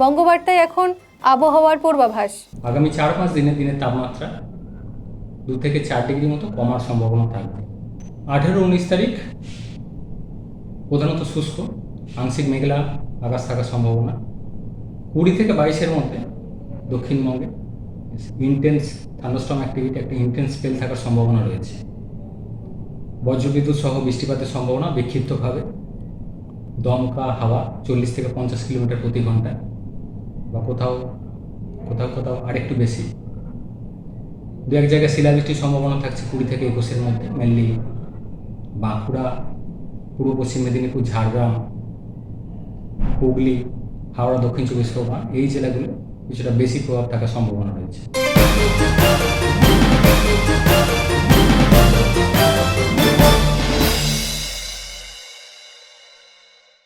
বঙ্গবার্তায় এখন আবহাওয়ার পূর্বাভাস। আগামী চার পাঁচ দিনে দিনের তাপমাত্রা দু থেকে চার ডিগ্রি মতো কমার সম্ভাবনা থাকবে। আঠেরো উনিশ তারিখ প্রধানত শুষ্ক, আংশিক মেঘলা আকাশ থাকার সম্ভাবনা। কুড়ি থেকে বাইশের মধ্যে দক্ষিণবঙ্গে ইন্টেন্স থান্ডারস্টর্ম অ্যাক্টিভিটি একটা ইন্টেন্স স্পেল থাকার সম্ভাবনা রয়েছে। বজ্রবিদ্যুৎ সহ বৃষ্টিপাতের সম্ভাবনা বিক্ষিপ্তভাবে। দমকা হাওয়া চল্লিশ থেকে পঞ্চাশ কিলোমিটার প্রতি ঘন্টায়। বা কোথাও কোথাও কোথাও আরেকটু বেশি। দু এক জায়গায় শিলাবৃষ্টির সম্ভাবনা থাকছে কুড়ি থেকে একুশের মধ্যে মেনলি বাঁকুড়া, পূর্ব পশ্চিম মেদিনীপুর, ঝাড়গ্রাম, হুগলি, হাওড়া, দক্ষিণ চব্বিশ পরগনা, এই জেলাগুলো কিছুটা বেশি প্রভাব থাকার সম্ভাবনা রয়েছে।